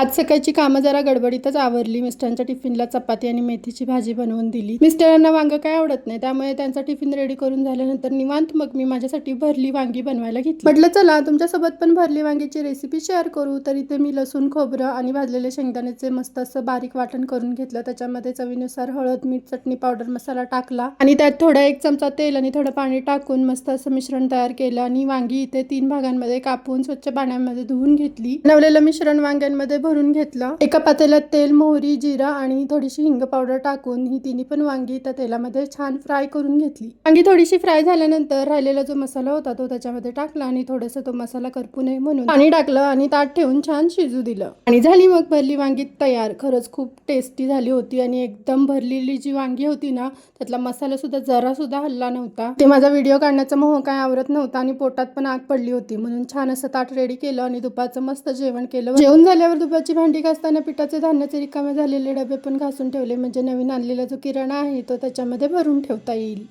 आज सकाळची कामं जरा गडबडीतच आवरली. मिस्टरांच्या टिफिनला चपाती आणि मेथीची भाजी बनवून दिली. मिस्टरांना वांग काय आवडत नाही. त्यामुळे त्यांचा टिफिन रेडी करून झाल्यानंतर निवांत मग मी माझ्यासाठी भरली वांगी बनवायला घेतली. म्हटलं चला तुमच्यासोबत पण भरली वांगीची रेसिपी शेअर करू. तर इथे मी लसूण खोबरं आणि भाजलेले शेंगदाण्याचे मस्त असं बारीक वाटण करून घेतलं. त्याच्यामध्ये चवीनुसार हळद मीठ चटणी पावडर मसाला टाकला आणि त्यात थोडा एक चमचा तेल आणि थोडं पाणी टाकून मस्त असं मिश्रण तयार केलं आणि वांगी इथे तीन भागांमध्ये कापून स्वच्छ पाण्यामध्ये धुवून घेतली. बनवलेलं मिश्रण वांग्यांमध्ये भरून घेतलं. एका पातेल्यात तेल मोहरी जिरा आणि थोडीशी हिंग पावडर टाकून ही तिन्ही पण वांगी त्या तेलामध्ये छान फ्राय करून घेतली. वांगी थोडीशी फ्राय झाल्यानंतर राहिलेला जो मसाला होता तो त्याच्यामध्ये टाकला आणि थोडंसं तो मसाला करपू नये म्हणून पाणी टाकलं आणि ताट ठेवून छान शिजू दिलं. आणि झाली मग भरली वांगी तयार. खरंच खूप टेस्टी झाली होती आणि एकदम भरलेली जी वांगी होती ना त्यातला मसाला सुद्धा जरा सुद्धा हल्ला नव्हता. ते माझा व्हिडिओ काढण्याचा मोह काय आवरत नव्हता आणि पोटात पण आग पडली होती म्हणून छान असं ताट रेडी केलं आणि दुपारचं मस्त जेवण केलं. जेवण झाल्यावर दुपार दुपारची भांडी घासताना पिठाचे धान्याचे रिकामे झालेले डबे पण घासून ठेवले. म्हणजे नवीन आणलेला जो किराणा आहे तो त्याच्यामध्ये भरून ठेवता येईल.